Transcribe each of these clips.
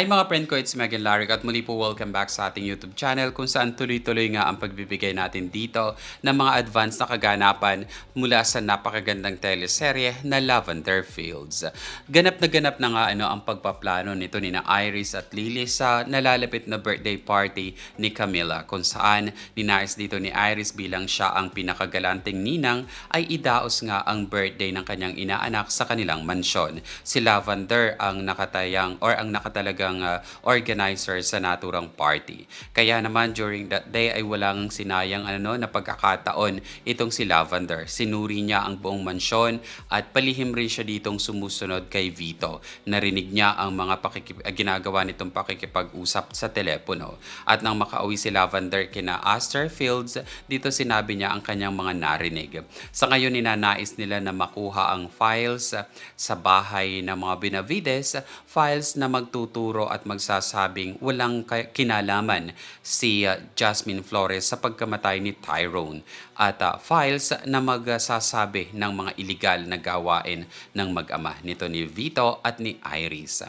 Hi mga friend ko, it's Megan Larrick at muli po welcome back sa ating YouTube channel kung saan tuloy-tuloy nga ang pagbibigay natin dito ng mga advance na kaganapan mula sa napakagandang teleserye na Lavender Fields. Ganap na ganap na nga ano ang pagpaplano nito ni na Iris at Lily sa nalalapit na birthday party ni Camilla kung saan ninais dito ni Iris bilang siya ang pinakagalanting ninang ay idaos nga ang birthday ng kanyang inaanak sa kanilang mansyon. Si Lavender ang nakatayang or ang nakatalagang uh, organizer sa naturang party. Kaya naman during that day ay walang sinayang ano na pagkakataon itong si Lavender. Sinuri niya ang buong mansyon at palihim rin siya ditong sumusunod kay Vito. Narinig niya ang mga pakikip- uh, ginagawa nitong pakikipag-usap sa telepono. At nang makauwi si Lavender kina Aster Fields, dito sinabi niya ang kanyang mga narinig. Sa ngayon ninanais nila na makuha ang files sa bahay ng mga Benavides, files na magtuturo at magsasabing walang kinalaman si uh, Jasmine Flores sa pagkamatay ni Tyrone at uh, files na magsasabi ng mga illegal na gawain ng mag-ama nito ni Vito at ni Iris.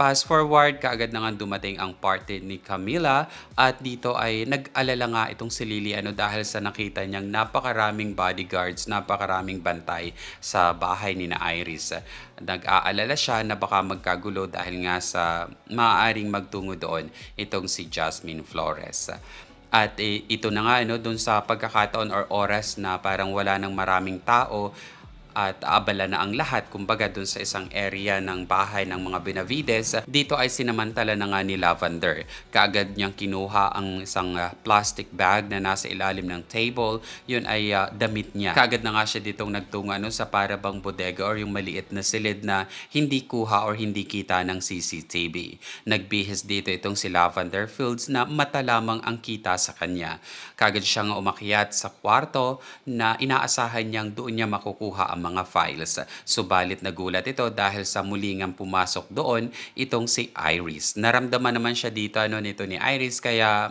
Fast forward, kaagad na nga dumating ang party ni Camila at dito ay nag-alala nga itong si Lily ano dahil sa nakita niyang napakaraming bodyguards, napakaraming bantay sa bahay ni na Iris. Nag-aalala siya na baka magkagulo dahil nga sa maaaring magtungo doon itong si Jasmine Flores. At eh, ito na nga ano, doon sa pagkakataon or oras na parang wala nang maraming tao, at abala na ang lahat kumbaga dun sa isang area ng bahay ng mga Benavides dito ay sinamantala na nga ni Lavender. Kaagad niyang kinuha ang isang ah, plastic bag na nasa ilalim ng table. Yun ay ah, damit niya. Kaagad na nga siya ditong nagtungo ano, sa parabang bodega or yung maliit na silid na hindi kuha or hindi kita ng CCTV nagbihis dito itong si Lavender Fields na mata lamang ang kita sa kanya. Kaagad siyang umakyat sa kwarto na inaasahan niyang doon niya makukuha ang mga files. Subalit nagulat ito dahil sa muli ngang pumasok doon itong si Iris. Naramdaman naman siya dito ano, nito ni Iris kaya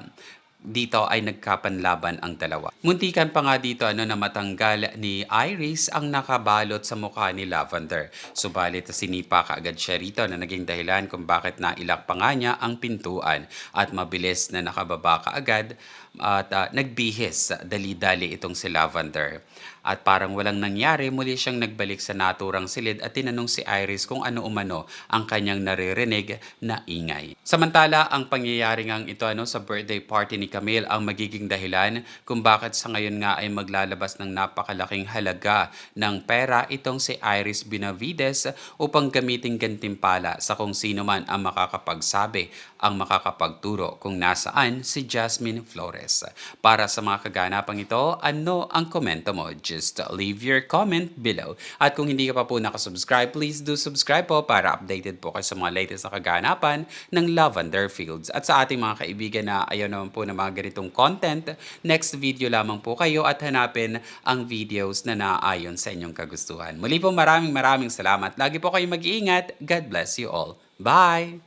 dito ay nagkapanlaban ang dalawa. Muntikan pa nga dito ano na matanggal ni Iris ang nakabalot sa mukha ni Lavender. Subalit sinipa kaagad siya rito na naging dahilan kung bakit nailak pa nga niya ang pintuan at mabilis na nakababa kaagad at ah, nagbihis dali-dali itong si Lavender. At parang walang nangyari, muli siyang nagbalik sa naturang silid at tinanong si Iris kung ano umano ang kanyang naririnig na ingay. Samantala, ang pangyayari ngang ito ano, sa birthday party ni Camille ang magiging dahilan kung bakit sa ngayon nga ay maglalabas ng napakalaking halaga ng pera itong si Iris Benavides upang gamitin gantimpala sa kung sino man ang makakapagsabi ang makakapagturo kung nasaan si Jasmine Flores. Para sa mga kaganapang ito, ano ang komento mo? Just leave your comment below. At kung hindi ka pa po nakasubscribe, please do subscribe po para updated po kayo sa mga latest na kaganapan ng Lavender Fields. At sa ating mga kaibigan na ayaw naman po ng mga ganitong content, next video lamang po kayo at hanapin ang videos na naaayon sa inyong kagustuhan. Muli po maraming maraming salamat. Lagi po kayong mag-iingat. God bless you all. Bye!